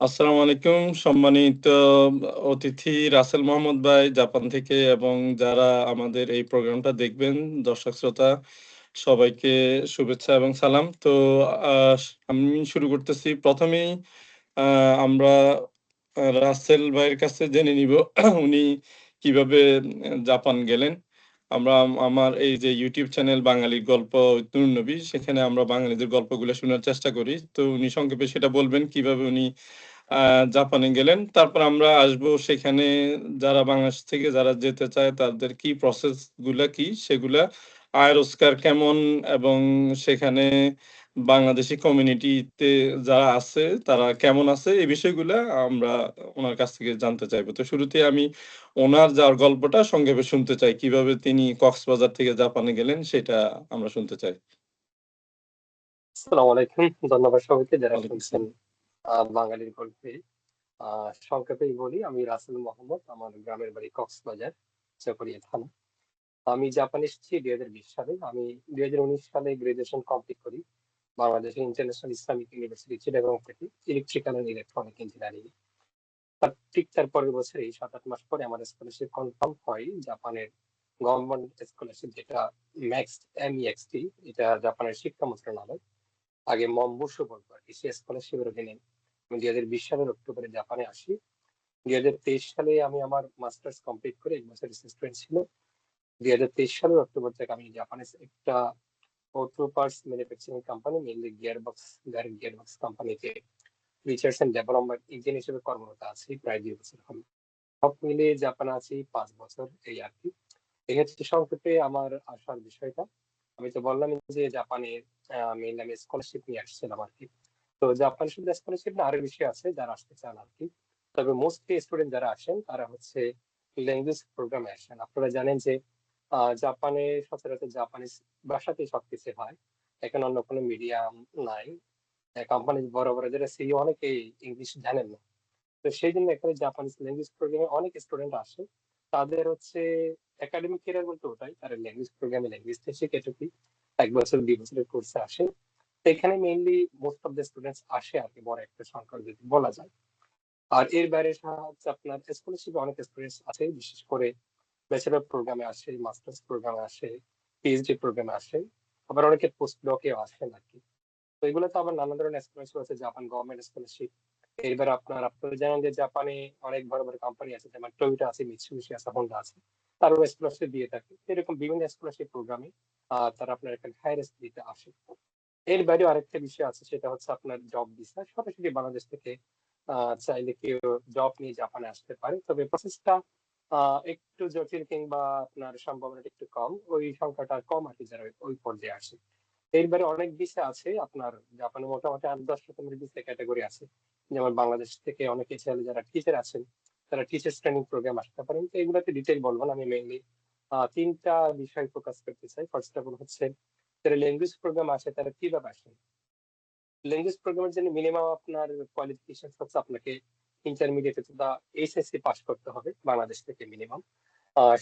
আসসালামু আলাইকুম। সম্মানিত অতিথি রাসেল মোহাম্মদ ভাই জাপান থেকে এবং যারা আমাদের এই প্রোগ্রামটা দেখবেন, দর্শক শ্রোতা, সবাইকে শুভেচ্ছা এবং সালাম। তো আমি শুরু করতেছি। ১ম এই আমরা রাসেল ভাইয়ের কাছে জেনে নিব উনি কীভাবে জাপান গেলেন। আমরা আমার এই যে ইউটিউব চ্যানেল বাঙালির গল্প নবী, সেখানে আমরা বাঙালিদের গল্পগুলো শোনার চেষ্টা করি। তো উনি সংক্ষেপে সেটা বলবেন, কীভাবে উনি জাপানে গেলেন। তারপর আমরা আসব সেখানে, যারা বাংলাদেশ থেকে যারা যেতে চায়, তাদের কি প্রসেসগুলা কি সেগুলা আয় রোজগার কেমন এবং সেখানে বাংলাদেশি কমিউনিটিতে যারা আছে তারা কেমন আছে এই বিষয়গুলো আমরা ওনার কাছ থেকে জানতে চাইব। তো শুরুতে আমি ওনার যার গল্পটা সংক্ষেপে শুনতে চাই। কীভাবে তিনি কক্সবাজার থেকে জাপানে গেলেন সেটা আমরা শুনতে চাই। আসসালামু আলাইকুম। ধন্যবাদ সবাইকে যারা শুনছেন বাঙালির গল্পে। সংক্ষেপেই বলি আমি রাসেল মোহাম্মদ। আমার গ্রামের বাড়ি কক্সবাজার, চকরিয়া থানা। আমি জাপান এসেছি ২০২০ সালে। আমি ২০১৯ সালে গ্র্যাজুয়েশন কমপ্লিট করি। বাংলাদেশের ইন্টারন্যাশনাল ইসলামিক ইউনিভার্সিটি চিটাগং থেকে ইলেকট্রিক্যাল অ্যান্ড ইলেকট্রনিক ইঞ্জিনিয়ারিং। তার ঠিক তার পরের বছরেই ৭-৮ মাস পরে আমার স্কলারশিপ কনফার্ম হয় জাপানের গভর্নমেন্ট স্কলারশিপ যেটা ম্যাক্স MEXT এটা জাপানের শিক্ষা মন্ত্রণালয়। আগে মম্বুসু বলতো। সেই স্কলারশিপের অধীনে আমি ২০২০ সালের অক্টোবরে জাপানে আসি। ২০২৩ সালে আমি আমার মাস্টার্স কমপ্লিট করে এক বছর স্টুডেন্ট ছিল। ২০২৩ সালের অক্টোবর থেকে আমি জাপানে একটা auto parts manufacturing company mainly gearbox গাড়ির গিয়ারবক্স কোম্পানিতে রিসার্চ অ্যান্ড ডেভেলপমেন্ট কর্মরত আছি প্রায় ২ বছর হলো। সব মিলিয়ে জাপানে আছি ৫ বছর এই আরকি। এই হচ্ছে সংক্ষেপে আমার আসার বিষয়টা। আমি তো বললামই যে জাপানে আ মেইনলি আমি স্কলারশিপ নিয়ে আসছিলাম আরকি। তো জাপানে শুধু স্কলারশিপ না, আরও বেশি আছে যারা আসতে চান আরকি। তবে মোস্টলি স্টুডেন্ট যারা আসেন, তারা হচ্ছে ল্যাঙ্গুয়েজ প্রোগ্রামে আসেন। আপনারা জানেন যে জাপানে সচরাচর জাপানিজ ভাষাতেই সবকিছু হয়। এখানে অন্য কোনো মিডিয়াম নাই। কোম্পানি বড়, বড় যারা সিইও অনেকেই ইংলিশ জানেন না। তো সেইজন্য এখানে জাপানিজ ল্যাঙ্গুয়েজ প্রোগ্রামে অনেক স্টুডেন্ট আসে। তাদের হচ্ছে একাডেমিক ক্যারিয়ার বলতে ওটাই। তারা ল্যাঙ্গুয়েজ প্রোগ্রামে ল্যাঙ্গুয়েজটা শিখে। ১ বছর দুই বছরের কোর্সে আসে। এখানে mainly most of the students আসে আর কি বড় একটা সংখ্যা যদি বলা যায়। আর এর বাইরে হচ্ছে আপনার স্কলারশিপে অনেক স্টুডেন্টস আছে বিশেষ করে ব্যাচেলর প্রোগ্রামে আসে, মাস্টার্স প্রোগ্রামে আসে, পিএইচডি প্রোগ্রামে আসে। আবার অনেকে পোস্ট ডকেও আসেন আরকি। তো এগুলোতে আবার নানা ধরনের স্কলারশিপ আছে জাপান গভর্নমেন্ট স্কলারশিপ। এবার আপনার আপনারা জানেন যে জাপানে অনেক বড়, বড় কোম্পানি আছে যেমন টয়োটা আছে, মিৎসুবিশি আছে, হোন্ডা আছে। তারাও স্কলারশিপ দিয়ে থাকে। এরকম বিভিন্ন স্কলারশিপ প্রোগ্রামে তারা আপনার এখানে হায়ার স্টাডিতে আসে। এর বাইরেও আরেকটা বিষয় আছে সেটা হচ্ছে আপনার জব ভিসা। সরাসরি বাংলাদেশ থেকে চাইলে কেউ জব নিয়ে জাপানে আসতে পারে। তবে প্রসেসটা একটু জটিল কিংবা আপনার সম্ভাবনাটা একটু কম। ওই সংখ্যাটা কম আরকি যারা ওই পর্যায়ে আসে। এর বাইরে অনেক ভিসা আছে, আপনার জাপানে মোটামুটি ৮-১০ রকমের ভিসা ক্যাটেগরি আছে। যেমন বাংলাদেশ থেকে অনেকে চাইলে যারা টিচার আছেন, তারা টিচার ট্রেনিং প্রোগ্রাম আসতে পারেন। তো এগুলাতে ডিটেইল বলব না। আমি আ ৩ বিষয় ফোকাস করতে চাই। ফার্স্ট অফ অল হচ্ছে, যারা ল্যাঙ্গুয়েজ প্রোগ্রাম আসে তারা কীভাবে আসেন? ল্যাঙ্গুয়েজ প্রোগ্রামের জন্য মিনিমাম আপনার কোয়ালিফিকেশন হচ্ছে আপনাকে ইন্টারমিডিয়েট অথবা এইচএসসি পাস করতে হবে বাংলাদেশ থেকে মিনিমাম।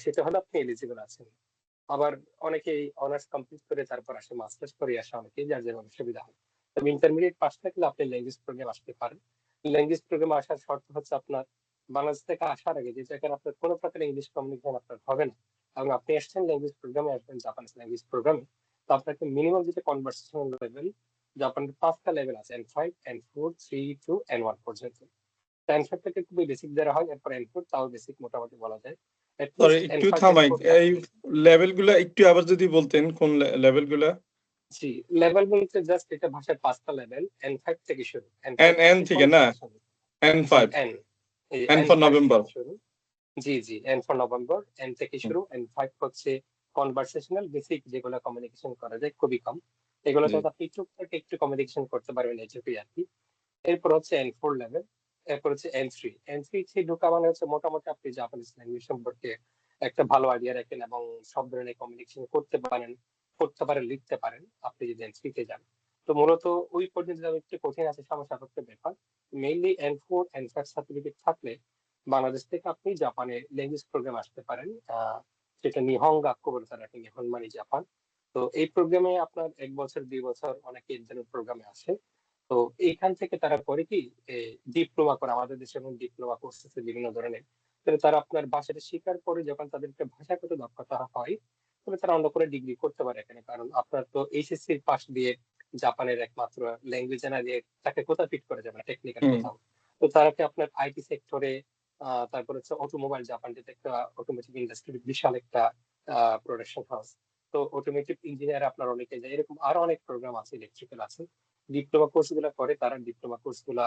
সেটা হলে আপনি এলিজিবল আছেন। আবার অনেকেই অনার্স কমপ্লিট করে তারপর আসে মাস্টার্স করে আসে অনেকেই যার যেভাবে সুবিধা হয়। তবে ইন্টারমিডিয়েট পাস থাকলে আপনি ল্যাঙ্গুয়েজ প্রোগ্রামে আসতে পারেন। ল্যাঙ্গুয়েজ প্রোগ্রামে আসার শর্ত হচ্ছে আপনার বাংলাদেশ থেকে আসার আগে যে জায়গায় আপনার কোনো প্রকার ইংলিশ কমিউনিকেশন আপনার হবে না। এবং আপনি আসছেন ল্যাঙ্গুয়েজ প্রোগ্রামে আসবেন জাপানিজ ল্যাঙ্গুয়েজ প্রোগ্রামে। তো আপনাকে মিনিমাম যেটা কনভারসেশনাল লেভেল জাপানের পাঁচটা লেভেল আছে N5, N4, 3, 2, N1 পর্যন্ত। তো N5 থেকে খুবই বেসিক যারা হয় এরপর N4 তাও বেসিক মোটামুটি বলা যায়। সরি একটু থামাই। এই থাকলে লেভেলগুলা একটু আবার যদি বলতেন কোন লে লেভেলগুলা? জি, লেভেল বলতে জাস্ট এটা ভাষার ৫ টা লেভেল N5 থেকে শুরু। N5 N N হচ্ছে থেকে না? কনভারসেশন জি, N5 N ফর নভেম্বর। জি, জি, N ফর নভেম্বর, N থেকে। শুরু। N5 হচ্ছে কনভারসেশনাল বেসিক যেগুলা কমিউনিকেশন করা যায় খুবই কম। এগুলোতে জি। হয়তো আপনি টুকটাক একটু কমিউনিকেশন করতে পারবেন এইটুকুই আরকি। এরপর হচ্ছে N4 লেভেল, এরপর হচ্ছে N3। N3 তে ঢোকা মানে হচ্ছে মোটামুটি আপনি জাপানিজ ল্যাঙ্গুয়েজ সম্পর্কে একটা ভালো আইডিয়া রাখেন এবং সব ধরনের কমিউনিকেশন করতে পারেন, পড়তে পারেন, লিখতে পারেন আপনি যদি N3 তে যান। তো মূলত ওই পর্যন্ত একটু কঠিন আছে সময় সাপেক্ষ ব্যাপার। মেইনলি N4, N5 সার্টিফিকেট থাকলে বাংলাদেশ থেকে আপনি জাপানে ল্যাঙ্গুয়েজ প্রোগ্রামে আসতে পারেন। সেটা নিহং গাক্কু বলে তারা নিহন মানে জাপান। তো এই প্রোগ্রামে আপনার এক বছর দুই বছর অনেকে প্রোগ্রামে আসে। তো এইখান থেকে তারা করে কি ডিপ্লোমা করে আমাদের দেশে এবং ডিপ্লোমা কোর্স আছে বিভিন্ন ধরনের। তাহলে তারা আপনার ভাষাটা স্বীকার করে যখন তাদেরকে ভাষাগত দক্ষতা হয় তাহলে তারা অন্য করে ডিগ্রি করতে পারে এখানে। কারণ আপনার তো এইচএসসি পাস দিয়ে জাপানের একমাত্র ল্যাঙ্গুয়েজ জানা দিয়ে তাকে কোথাও ফিট করা যাবে না টেকনিক্যাল কোথাও। তো তারা কি আপনার আইটি সেক্টরে তারপর হচ্ছে অটোমোবাইল জাপান যেটা একটা অটোমেটিক ইন্ডাস্ট্রি বিশাল একটা প্রোডাকশন হাউস তো অটোমেটিক ইঞ্জিনিয়ার আপনার অনেকে যায় এরকম আরও অনেক প্রোগ্রাম আছে ইলেকট্রিক্যাল আছে। ডিপ্লোমা কোর্সগুলা করে তারা ডিপ্লোমা কোর্সগুলা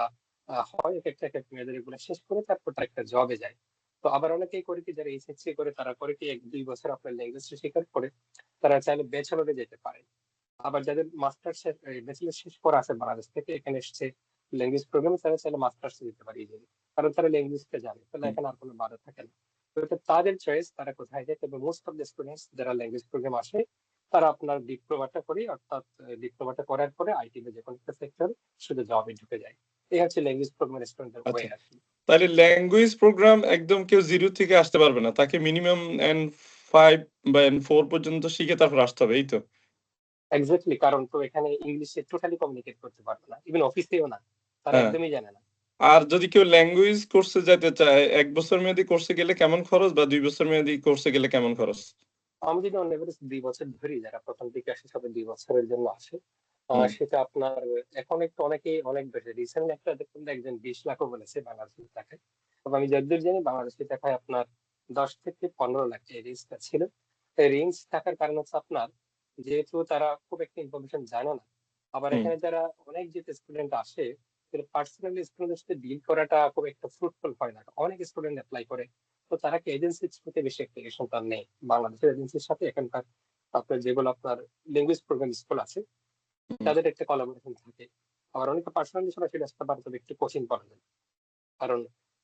হয় এক একটা এক একটা মেয়াদের এগুলো শেষ করে তারপর তারা একটা জবে যায়। তো আবার অনেকেই করে কি যারা এইচএসসি করে তারা করে কি এক দুই বছর আপনার ল্যাঙ্গুয়েজ স্বীকার করে তারা চাইলে ব্যাচেলরে যেতে পারে। আবার যাদের মাস্টার্স ব্যাচেলর শেষ করা আছে বাংলাদেশ থেকে এখানে এসছে ল্যাঙ্গুয়েজ প্রোগ্রামে তারা চাইলে মাস্টার্স যেতে পারে ইজিলি কারণ তারা ল্যাঙ্গুয়েজটা জানে তাহলে এখানে আর কোনো বাধা থাকে না। তো তাদের চয়েস তারা কোথায় যায় তবে মোস্ট অফ দ্য স্টুডেন্টস যারা ল্যাঙ্গুয়েজ প্রোগ্রাম আসে তারা আপনার ডিপ্লোমাটা করে অর্থাৎ ডিপ্লোমাটা করার পরে আইটি তে যে কোনো একটা সেক্টর শুধু জবে ঢুকে যায়। এই হচ্ছে ল্যাঙ্গুয়েজ প্রোগ্রামের স্টুডেন্টদের ওয়ে। আর কি। তাহলে ল্যাঙ্গুয়েজ প্রোগ্রাম একদম কেউ জিরো থেকে আসতে পারবে না। তাকে মিনিমাম এন ফাইভ বা এন ফোর পর্যন্ত শিখে তারপর আসতে হবে এই তো? এক্স্যাক্টলি কারণ তো এখানে ইংলিশে টোটালি কমিউনিকেট করতে পারবে না। ইভেন অফিসেও না। তারা হ্যাঁ। একদমই জানে না। আর যদি কেউ ল্যাঙ্গুয়েজ কোর্সে যেতে চায় এক বছর মেয়াদি কোর্সে গেলে কেমন খরচ বা দুই বছর মেয়াদি কোর্সে গেলে কেমন খরচ? আমি যদি অন এভারেজ দুই বছর ধরি যারা প্রথম দিকে আসে সবাই দুই বছরের জন্য আসে। সেটা আপনার এখন একটু অনেকেই অনেক বেশি। রিসেন্টলি একটা দেখুন একজন বিশ লাখও বলেছে বাংলাদেশের টাকায়। তবে আমি যতদূর জানি বাংলাদেশের টাকায় আপনার দশ থেকে পনেরো লাখ এই রেঞ্জটা ছিল। এই রেঞ্জ থাকার কারণ হচ্ছে আপনার যেহেতু তারা খুব একটা ইনফরমেশন জানে না। আবার এখানে যারা অনেক যে স্টুডেন্ট আসে পার্সোনালি স্টুডেন্টের সাথে ডিল করাটা খুব একটা ফ্রুটফুল হয় না। অনেক স্টুডেন্ট অ্যাপ্লাই করে। তো তারা কি এজেন্সির সাথে বেশি একটা অ্যাপ্লিকেশন তার নেই বাংলাদেশের এজেন্সির সাথে এখানকার আপনার যেগুলো আপনার ল্যাঙ্গুয়েজ প্রোগ্রাম স্কুল আছে তাদের একটা কলাবোরেশন থাকে। আবার অনেকে পার্সোনালি সরাসরি আসতে পারে তবে একটু কোচিং করা যায়। কারণ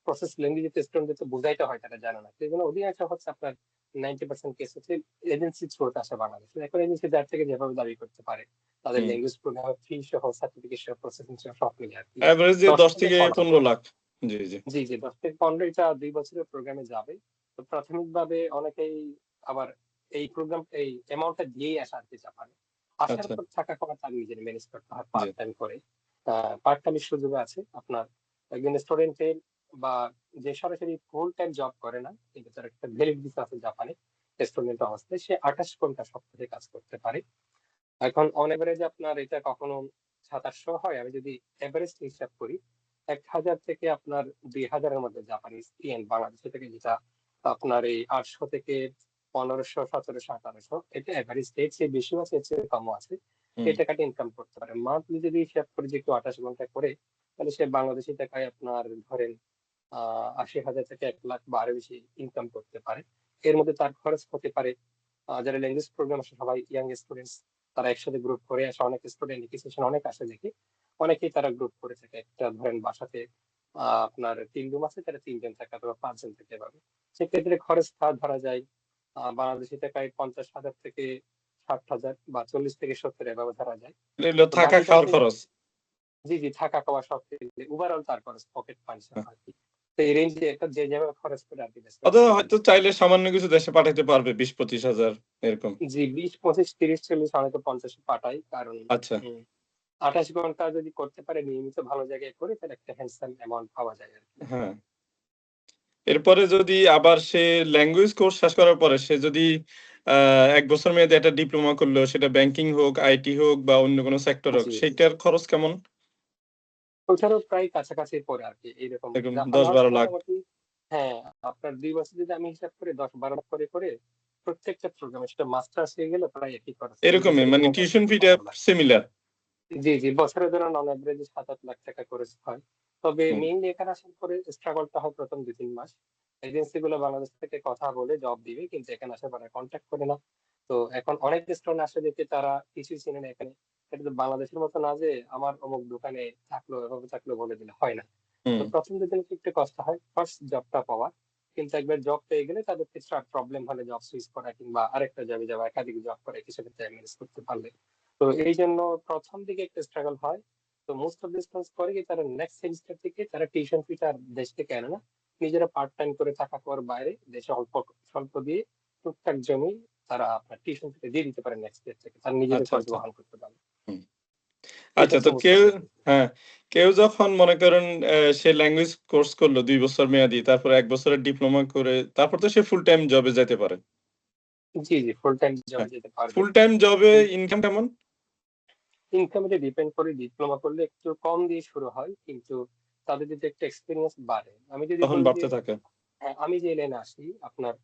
প্রসেস ল্যাঙ্গুয়েজ স্টুডেন্টদের তো বুঝাইতে হয় তারা জানে না। সেই জন্য অধিকাংশ হচ্ছে আপনার নাইনটি পার্সেন্ট কেস হচ্ছে এজেন্সি থ্রুতে আসে বাংলাদেশে। এখন এজেন্সি যার থেকে যেভাবে দাবি করতে পারে তাদের। ল্যাঙ্গুয়েজ প্রোগ্রাম ফি সহ সার্টিফিকেট সহ প্রসেসিং সহ সব মিলে আর কি। অ্যাভারেজ দশ থেকে থেকে পনেরো। পনেরো লাখ। জি জি। জি জি এটা দুই বছরের প্রোগ্রামে যাবে। তো প্রাথমিকভাবে অনেকেই আবার এই প্রোগ্রাম এই অ্যামাউন্টটা দিয়েই আসা কি জাপানে। আসার আচ্ছা। পর থাকা খাওয়া তার নিজের ম্যানেজ করতে হয় পার্ট টাইম করে। পার্ট টাইমের সুযোগ আছে। আপনার একজন স্টুডেন্টের বা যে সরাসরি ফুল টাইম জব করে না কিন্তু তার একটা ভ্যালিডিটি আছে জাপানে স্টুডেন্ট অবস্থায় সে আঠাশ ঘণ্টা সপ্তাহে কাজ করতে পারে। এখন অন এভারেজ আপনার এটা কখনো সাতাশশো হয়। আমি যদি এভারেজ হিসাব করি এক হাজার থেকে আপনার দুই হাজারের মধ্যে জাপানিজ ইয়েন বাংলাদেশে থেকে যেটা আপনার এই আটশো থেকে পনেরোশো সতেরোশো আঠারোশো এটা এভারেজ এর চেয়ে বেশিও আছে এর চেয়ে কমও আছে। এই টাকাটা ইনকাম করতে পারে। মান্থলি যদি হিসাব করে যে একটু আঠাশ ঘণ্টা করে তাহলে সে বাংলাদেশি টাকায় আপনার ধরেন আহ আশি হাজার থেকে এক লাখ বা আরও বেশি ইনকাম করতে পারে। এর মধ্যে তার খরচ হতে পারে যারা ল্যাঙ্গুয়েজ প্রোগ্রাম আসে সবাই ইয়াং স্টুডেন্টস তারা একসাথে গ্রুপ করে আসে অনেক স্টুডেন্ট সেশন অনেক আসে দেখি। অনেকেই তারা গ্রুপ করে থাকে। একটা ধরেন বাসাতে আপনার তিন রুম আছে তারা তিনজন থাকে অথবা পাঁচজন থাকে এভাবে। সেক্ষেত্রে খরচ ধরা যায় বাংলাদেশি টাকায় পঞ্চাশ হাজার থেকে ষাট হাজার বা চল্লিশ থেকে সত্তর এভাবে ধরা যায়। থাকা খাওয়ার খরচ। জি জি থাকা খাওয়া সব ওভারঅল তার খরচ পকেট হ্যাঁ। আর কি তো এই রেঞ্জে এটা যে যেভাবে খরচ করে আর কি হয়তো চাইলে সামান্য কিছু দেশে পাঠাতে পারবে বিশ পঁচিশ হাজার এরকম। জি বিশ পঁচিশ তিরিশ চল্লিশ অনেকে পঞ্চাশ পাঠাই কারণ আচ্ছা। আঠাশ ঘণ্টা যদি করতে পারে নিয়মিত ভালো জায়গায় করে তাহলে একটা হ্যান্ডসাম অ্যামাউন্ট পাওয়া যায় আর কি। হ্যাঁ। এরপরে যদি আবার সে ল্যাঙ্গুয়েজ কোর্স শেষ করার পরে সে যদি এক বছর মেয়াদে একটা ডিপ্লোমা করল সেটা ব্যাংকিং হোক আইটি হোক বা অন্য কোনো সেক্টর হোক। সেটার খরচ কেমন? ওইটারও প্রায় কাছাকাছি পড়ে আর কি এইরকম। এরকম জাপানে 10 12 হচ্ছে লাখ। হ্যাঁ আপনার দুই বছর যদি আমি হিসাব করে দশ বারো লাখ করে করে প্রত্যেকটা প্রোগ্রামে সেটা মাস্টার্স হয়ে গেলে প্রায় একই খরচ। এরকমই মানে টিউশন ফিটা সিমিলার জি জি বছরের জন্য নন সাত আট লাখ টাকা খরচ হয়। তবে হুম। মেইনলি এখানে আসার পরে স্ট্রাগলটা হয় প্রথম দুই তিন মাস। এজেন্সি গুলো বাংলাদেশ থেকে কথা বলে জব দিবে কিন্তু এখানে আসার পরে কন্ট্যাক্ট করে না। তো এখন অনেক স্টুডেন্ট আসে দেখে তারা কিছুই চিনে না এখানে। এটা তো বাংলাদেশের মতো না যে আমার অমুক দোকানে থাকল এভাবে থাকল বলে দিলে হয় না। হুম। তো প্রথম দুদিন একটু কষ্ট হয় ফার্স্ট জবটা পাওয়ার। কিন্তু একবার জব পেয়ে গেলে তাদের ক্ষেত্রে প্রবলেম হলে জব সুইচ করা কিংবা আরেকটা জবে যাওয়া একাধিক জব করে কিছু ক্ষেত্রে ম্যানেজ করতে পারলে। তো এই জন্য প্রথম দিকে একটা স্ট্রাগল হয় তো মোস্ট অফ ডিস্টেন্স করে কি তারা নেক্সট সেমিস্টার থেকে তারা টিউশন ফিটা আর দেশ থেকে আনে না নিজেরা পার্ট টাইম করে থাকা খাওয়ার বাইরে দেশে অল্প স্বল্প দিয়ে টুকটাক জমি তারা আপনার টিউশন ফিটা দিয়ে দিতে পারে নেক্সট ইয়ার থেকে তার নিজেদের আচ্ছা, খরচ আচ্ছা। বহন করতে পারে আচ্ছা তো কেউ। হ্যাঁ, কেউ যখন মনে করেন সে ল্যাঙ্গুয়েজ কোর্স করল দুই বছর মেয়াদি, তারপর এক বছরের ডিপ্লোমা করে, তারপর তো সে ফুল টাইম জবে যেতে পারে। জি, জি, ফুল টাইম জবে যেতে পারবে। ফুল টাইম জবে ইনকাম কেমন? ইনকাম এটা ডিপেন্ড করে ডিপ্লোমা করলে একটু কম দিয়ে শুরু হয়। কিন্তু তাদের যদি একটা এক্সপেরিয়েন্স বাড়ে। আমি যদি তখন বাড়তে থাকে। হ্যাঁ, আমি যে লাইনে আসি আপনার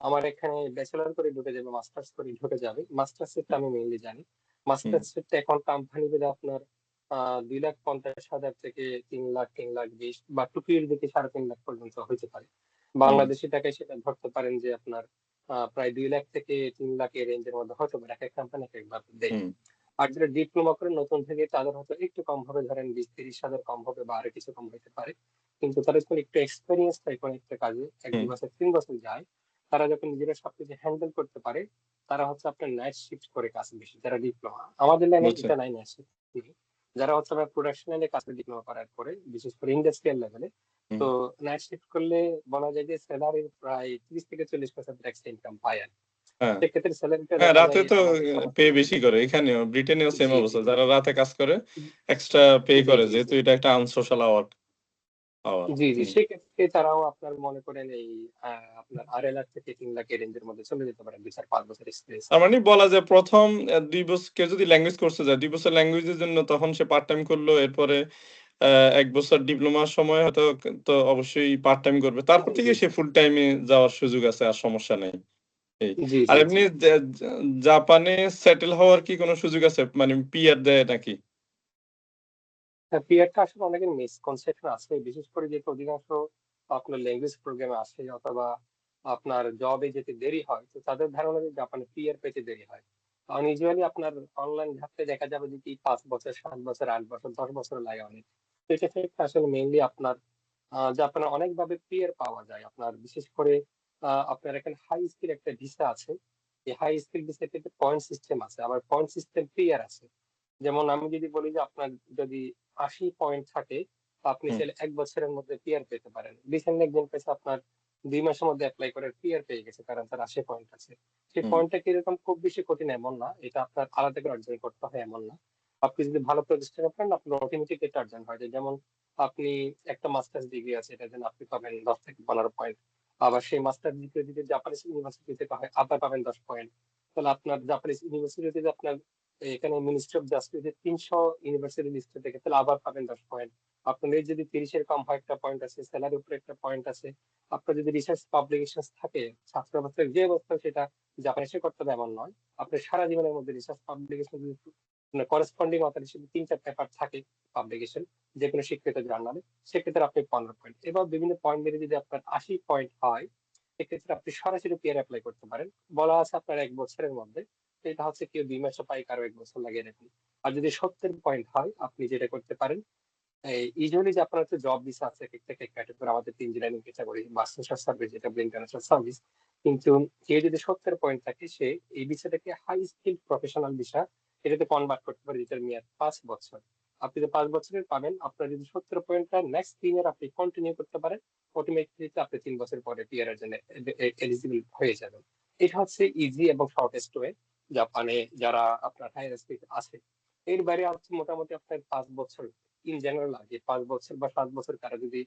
আমার এখানে ব্যাচেলর করে ঢুকে যাবে, মাস্টার্স করে ঢুকে যাবে। মাস্টার্স এরটা আমি মেইনলি জানি। মাস্টার্স এরটা এখন কোম্পানি ভেদে আপনার আ ২,৫০,০০০ থেকে ৩,০০,০০০, ৩,২০,০০০ বা টুপির দিকে ৩,৫০,০০০ পর্যন্ত হইতে পারে। বাংলাদেশী টাকায় সেটা ধরতে পারেন যে আপনার প্রায় ২,০০,০০০ থেকে ৩,০০,০০০ এর রেঞ্জের মধ্যে হতে পারে। এক এক কোম্পানি একেকভাবে দেয়। আর যারা ডিপ্লোমা করে নতুন থেকে তাদের হয়তো একটু কম হবে ধরেন বিশ তিরিশ হাজার কম হবে বা আরও কিছু কম হইতে পারে। কিন্তু তারা যখন একটু এক্সপেরিয়েন্স পায় কোনো একটা কাজে ১-২ হুম। বছর ৩ বছর যায়, তারা যখন নিজেরা সবকিছু হ্যান্ডেল করতে পারে, তারা হচ্ছে আপনার নাইট শিফট করে কাজ বেশি যারা ডিপ্লোমা। আমাদের লাইনে বুঝছি। এটা নাই নাইট শিফট। যারা হচ্ছে আপনার প্রোডাকশন লাইনে কাজ ডিপ্লোমা করার পরে, বিশেষ করে ইন্ডাস্ট্রিয়াল লেভেলে। তো নাইট শিফট করলে বলা যায় যে সেলারির প্রায় ৩০-৪০% এক্সট্রা ইনকাম পায় আরকি। হ্যাঁ। সেক্ষেত্রে হ্যাঁ, রাতে তো পে বেশি করে। এখানেও ব্রিটেনেও সেম অবস্থা। যারা রাতে কাজ করে এক্সট্রা পে করে যেহেতু এটা একটা আনসোশ্যাল আওয়ার আওয়ার। জি, জি। সেক্ষেত্রে তারাও আপনার মনে করেন এই আপনার ২,৫০,০০০ থেকে ৩,০০,০০০ এর রেঞ্জের মধ্যে চলে যেতে পারে ২, ৪, ৫ বছর এক্সপেরিয়েন্স তার মানে বলা যায় ১ম অ্যা ২ বছ কেউ যদি ল্যাঙ্গুয়েজ কোর্সে যায়, ২ বছর ল্যাঙ্গুয়েজের জন্য তখন সে পার্ট টাইম করল। এরপরে ১ বছর ডিপ্লোমার সময় হয়তো তো অবশ্যই পার্ট টাইম করবে। তারপর থেকে সে ফুল টাইমে যাওয়ার সুযোগ আছে। আর সমস্যা নেই। আর এমনি জাপানে সেটেল হওয়ার কি কোনো সুযোগ আছে? মানে পিআর দেয় নাকি? হ্যাঁ, পিআরটা আসলে অনেকের মিসকনসেপশন আছে। বিশেষ করে যেহেতু অধিকাংশ আপনার ল্যাঙ্গুয়েজ প্রোগ্রামে আসে অথবা আপনার জবে যেতে দেরি হয়। তো তাদের ধারণা যে জাপানে পিআর পেতে দেরি হয়। কারণ ইউজুয়ালি আপনার অনলাইন ঘাটলে দেখা যাবে যে কি ৫ বছর, ৭ বছর, ৮ বছর, ১০ বছর লাগে অনেক। তো এটা আসলে মেইনলি আপনার জাপানে অনেকভাবে পিআর পাওয়া যায়। আপনার বিশেষ করে আপনার এখানে হাই স্কিল একটা ভিসা আছে। এই হাই স্কিল ভিসাটাতে পয়েন্ট সিস্টেম আছে। আবার পয়েন্ট সিস্টেম পিআর আছে। যেমন আমি যদি বলি যে আপনার যদি ৮০ পয়েন্ট থাকে, আপনি চাইলে ১ বছরের মধ্যে পিআর পেতে পারেন। রিসেন্টলি একজন পেয়েছে আপনার ২ মাসের মধ্যে এপ্লাই করে পিআর পেয়ে গেছে। কারণ তার ৮০ পয়েন্ট আছে। সেই পয়েন্টটা কীরকম খুব বেশি কঠিন এমন না। এটা আপনার আলাদা করে অর্জন করতে হয় এমন না। আপনি যদি ভালো প্রতিষ্ঠানে পড়েন আপনার অটোমেটিক এটা অর্জন হয়ে। যেমন আপনি একটা মাস্টার্স ডিগ্রি আছে এটা জন্য আপনি পাবেন ১০ থেকে ১৫ পয়েন্ট। আবার সেই মাস্টার্স ডিগ্রি যদি জাপানিজ ইউনিভার্সিটিতে হয় আবার পাবেন ১০ পয়েন্ট। তাহলে আপনার জাপানিজ ইউনিভার্সিটিতে আপনার এখানে মিনিস্ট্রি অফ জাস্টিসে ৩০০ ইউনিভার্সিটি লিস্টে থেকে তাহলে আবার পাবেন ১০ পয়েন্ট। আপনার এজ যদি ৩০ এর কম হয় একটা পয়েন্ট আছে, সেলারির উপরে একটা পয়েন্ট আছে। আপনার যদি রিসার্চ পাবলিকেশন থাকে, ছাত্র অবস্থায় যে অবস্থায় সেটা জাপানিজে করতে এমন নয়। আপনি সারা জীবনের মধ্যে রিসার্চ পাবলিকেশন যদি মানে করেসপন্ডিং অথর হিসেবে ৩-৪ পেপার থাকে পাবলিকেশন যেকোনো স্বীকৃত জার্নালে, সেক্ষেত্রে আপনি ১৫ পয়েন্ট। এবার বিভিন্ন পয়েন্ট মিলে যদি আপনার ৮০ পয়েন্ট হয়, সেক্ষেত্রে আপনি সরাসরি পিআর এপ্লাই করতে পারেন। বলা আছে আপনার ১ বছরের মধ্যে। এটা হচ্ছে কেউ ২ মাসে পায়, কারও ১ বছর লাগে এরকম। আর যদি ৭০ পয়েন্ট হয়, আপনি যেটা করতে পারেন, যে আপনার হচ্ছে জব ভিসা আছে ক্যাটেগরি আমাদের ইঞ্জিনিয়ারিং ক্যাটেগরি সোশ্যাল সার্ভিস যেটা ইন্টারন্যাশনাল সার্ভিস। কিন্তু কেউ যদি ৭০ পয়েন্ট থাকে সে এই ভিসাটাকে হাই স্কিল প্রফেশনাল ভিসা এটাতে কনভার্ট করতে পারে যেটার মেয়াদ ৫ বছর। আপনি যে ৫ বছরের পাবেন, আপনার যদি ৭০ পয়েন্টটা নেক্সট ৩ ইয়ার আপনি কন্টিনিউ করতে পারেন, অটোমেটিক্যালি আপনি ৩ বছর পরে পিআর এর জন্য এলিজিবল হয়ে যাবেন। এটা হচ্ছে ইজি এবং শর্টেস্ট ওয়ে জাপানে যারা আপনার হায়ার এডুকেশন আছে। এর বাইরে হচ্ছে মোটামুটি আপনার ৫ বছর ইন জেনারেল লাগে ৫ বছর বা ৭ বছর কারও যদি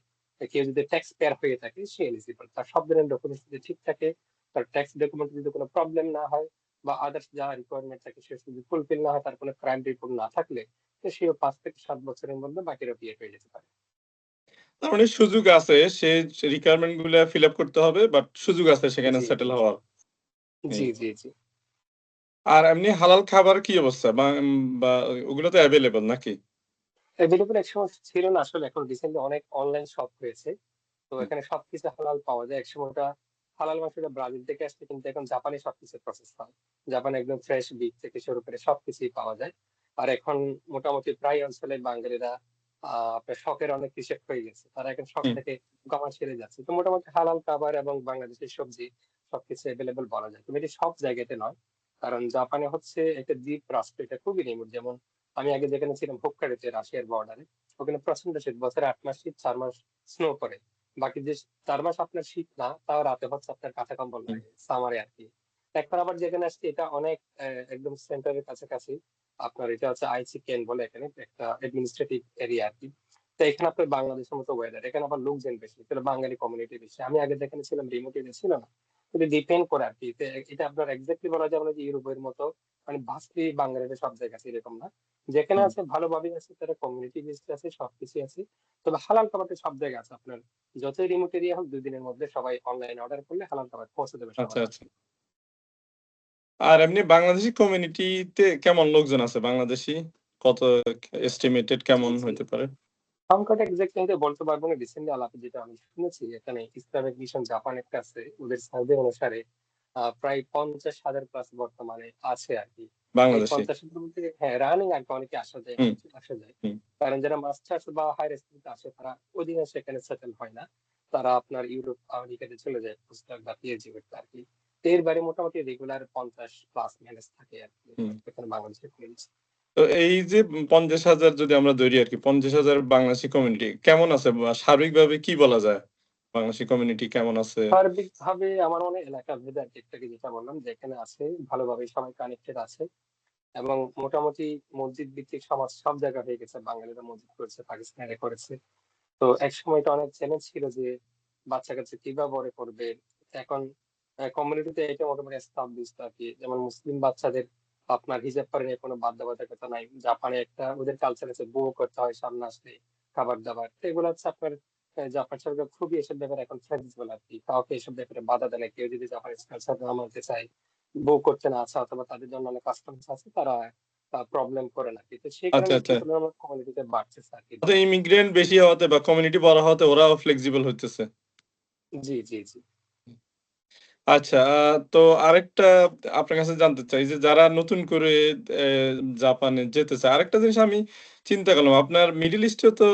কেউ যদি ট্যাক্স পেয়ার হয়ে থাকে সে এলিজিবল। তার সব ধরনের ডকুমেন্টস যদি ঠিক থাকে, তার ট্যাক্স ডকুমেন্ট যদি কোনো প্রবলেম না হয় বা আদার্স যা রিকোয়ারমেন্ট থাকে সে যদি ফুলফিল না হয়, তার কোনো ক্রাইম রিপোর্ট না থাকলে, সেও ৫ থেকে ৭ বছরের মধ্যে বাকিরা পিআর পেয়ে যেতে পারে। তার মানে সুযোগ আছে। সে রিকোয়ারমেন্টগুলা ফিল আপ করতে হবে। বাট সুযোগ আছে সেখানে সেটেল হওয়ার। জি, জি, জি। আর এমনি হালাল খাবার কি অবস্থা? বা ওগুলো তো এভেইলেবল নাকি? একসময় ছিল না আসলে এখন রিসেন্টলি অনেক অনলাইন শপ হয়েছে। তো এখানে সবকিছু হালাল পাওয়া যায়। একসময় ওটা হালাল মাংসটা ব্রাজিল থেকে আসছে কিন্তু এখন জাপানে সবকিছু প্রসেস হয়। জাপানে একদম ফ্রেশ বিফ থেকে শুরু করে সবকিছুই পাওয়া যায়। আর এখন মোটামুটি প্রায় অঞ্চলে বাঙালিরা আপনার শখের অনেক কৃষক হয়ে গেছে। তারা এখন শখ থেকে খাবার ছেড়ে যাচ্ছে। তো মোটামুটি হালাল খাবার এবং বাংলাদেশের সবজি সবকিছু এভেইলেবল বলা যায়। তবে এটি সব জায়গাতে নয়। কারণ জাপানে হচ্ছে একটা দ্বীপ রাষ্ট্র এটা খুবই রিমোট। যেমন আমি আগে যেখানে ছিলাম হোক্কাইডোতে রাশিয়ার বর্ডারে। ওখানে প্রচণ্ড শীত। বছরে আট মাস শীত, চার মাস স্নো পড়ে। বাকি যে চার মাস আপনার শীত না, তাও রাতে হচ্ছে আপনার কাঁথা কম্বল। লাগে। সামারে আরকি। এখন আবার যেখানে আসছি এটা অনেক একদম সেন্টারের কাছাকাছি। আপনার এটা হচ্ছে আইসি কেন বলে এখানে একটা অ্যাডমিনিস্ট্রেটিভ এরিয়া আর কি। তো এখানে আপনার বাংলাদেশের মতো ওয়েদার এখানে আবার লোকজন বেশি তাহলে বাঙালি কমিউনিটি বেশি। আমি আগে যেখানে ছিলাম রিমোট এরিয়া ছিল না কিন্তু ডিপেন্ড করে আর কি। এটা আপনার এক্স্যাক্টলি বলা যাবে না যে ইউরোপের মতো মানে ভাস্টলি বাঙালিদের সব জায়গা আছে এরকম না। যেখানে আছে ভালোভাবে আছে তারা কমিউনিটি বেসড আছে সবকিছু আছে। তবে হালাল খাবারটা সব জায়গায় আছে আপনার। যতই রিমোট এরিয়া হোক দুই দিনের মধ্যে সবাই অনলাইন অর্ডার করলে হালাল খাবার পৌঁছে দেবে আচ্ছা আচ্ছা। আর এমনি বাংলাদেশি কমিউনিটিতে কেমন লোকজন আছে? বাংলাদেশি কত এস্টিমেটেড কেমন। হইতে পারে? সংখ্যাটা এক্সাক্ট কিন্তু বলতে পারব না। রিসেন্টলি আলাপে যেটা আমি শুনেছি এখানে ইসলামিক মিশন জাপান একটা আছে। ওদের সার্ভে অনুসারে প্রায় পঞ্চাশ হাজার প্লাস বর্তমানে আছে আর কি। হ্যাঁ রানিং আর কি অনেকে আসা যায় আসা যায়। কারণ যারা মাস্টার্স বা হায়ার স্কুলে আসে তারা অধিকাংশ এখানে সেটেল হয় না। তারা আপনার ইউরোপ আমেরিকাতে চলে যায় পুস্তক বা পিএইচডি করতে আর কি। এর বাইরে মোটামুটি রেগুলার পঞ্চাশ প্লাস ম্যানেজ থাকে আর কি। এখানে বাংলাদেশের community। তো এই যে পঞ্চাশ হাজার যদি আমরা ধরি আর কি পঞ্চাশ হাজার বাংলাদেশি কমিউনিটি কেমন আছে? বা সার্বিকভাবে কি বলা যায়? বাংলাদেশি কমিউনিটি কেমন আছে? সার্বিকভাবে আমার মনে এলাকা ভেদে আর কি যেটা বললাম যে এখানে আছে ভালোভাবে সবাই কানেক্টেড আছে এবং মোটামুটি মসজিদ ভিত্তিক সমাজ সব জায়গা হয়ে গেছে। বাঙালিরা মসজিদ করেছে পাকিস্তানিরা করেছে। তো এক সময়টা অনেক চ্যালেঞ্জ ছিল যে বাচ্চা কাচ্চা কীভাবে বড় করবে? এখন কমিউনিটিতে এটা মোটামুটি এস্টাবলিশ আর কি। যেমন মুসলিম বাচ্চাদের আপনার হিজাব পরে নিয়ে কোনো বাধ্যবাধকতা নাই। জাপানে একটা ওদের কালচার আছে বউ করতে হয় সামনে আসলে খাবার দাবার এগুলো হচ্ছে আপনার জাপান সরকার খুবই এসব ব্যাপারে এখন ফ্লেক্সিবল আর কি। কাউকে এসব ব্যাপারে বাধা দেয় না কেউ যদি জাপানিজ কালচার না মানতে চায় বউ করতে না আছে অথবা তাদের জন্য অনেক কাস্টমার্স আছে তারা প্রবলেম করে না। কিন্তু সেই আচ্ছা কারণে আচ্ছা। কমিউনিটিতে বাড়ছে আর কি ইমিগ্রেন্ট বেশি হওয়াতে বা কমিউনিটি বড় হওয়াতে ওরাও ফ্লেক্সিবল হইতেছে। জি জি জি। আচ্ছা তো আরেকটা আপনার কাছে জানতে চাই যে যারা নতুন করে জাপানে যেতে চায় আরেকটা জিনিস আমি চিন্তা করলাম আপনার মিডিল ইস্টে তো